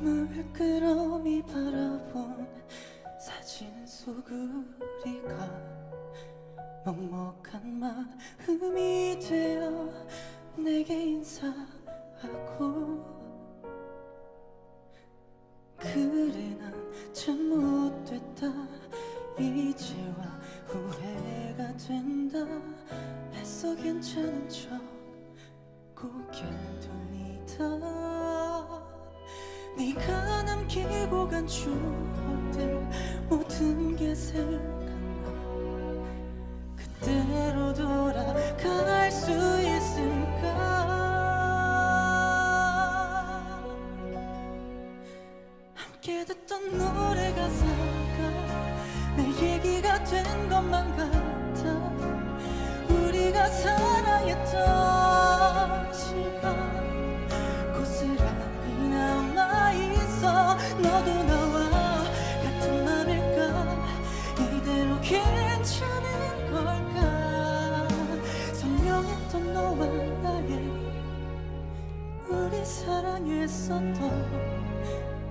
물끄러미 바라본 사진 속 우리가 먹먹한 마음이 되어 내게 인사하고 그래 난 참 못됐다. 이제와 후회가 된다. 애써 괜찮은 척 고개 돌리다 남기고 간 추억들 모든 게 생각나. 그때로 돌아갈 수 있을까? 함께 듣던 노래 가사가 내 얘기가 된 것만 같아. 우리가 사랑했던 너도 나와 같은 맘일까? 이대로 괜찮은 걸까? 선명했던 너와 나의 우리 사랑했었던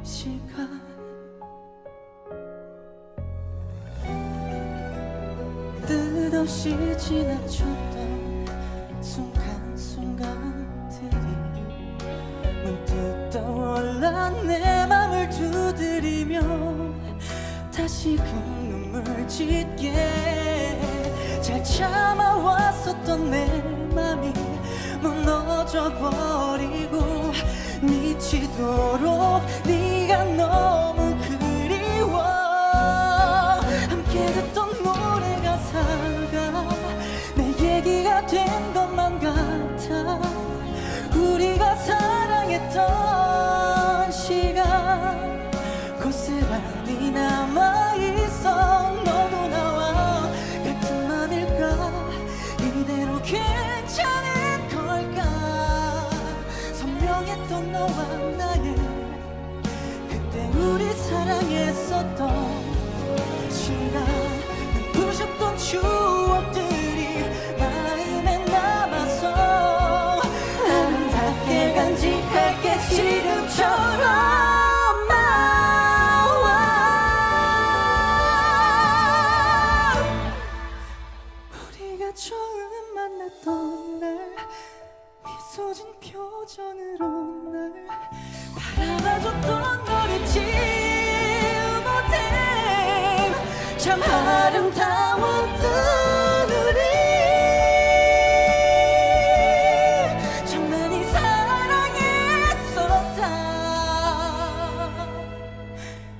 시간. 뜻없이 지나쳤던 순간순간들이 문득 맘을 두드리며 다시금 눈물 짓게 잘 참아왔었던 내 너와 나의 그때 우리 사랑했었던 시간 눈부셨던 추억들이 마음에 남아서 아름답게 간직할게 지금처럼 처음 만났던 날 미소 진 표정으로 날 바라봐줬던 너를 지우 못해 참 아름다웠던 우리. 참 많이 사랑했었다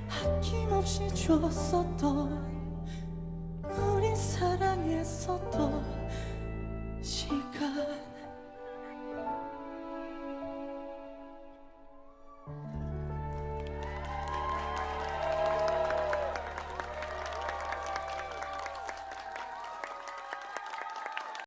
아낌없이 줬었던 우리 사랑했었던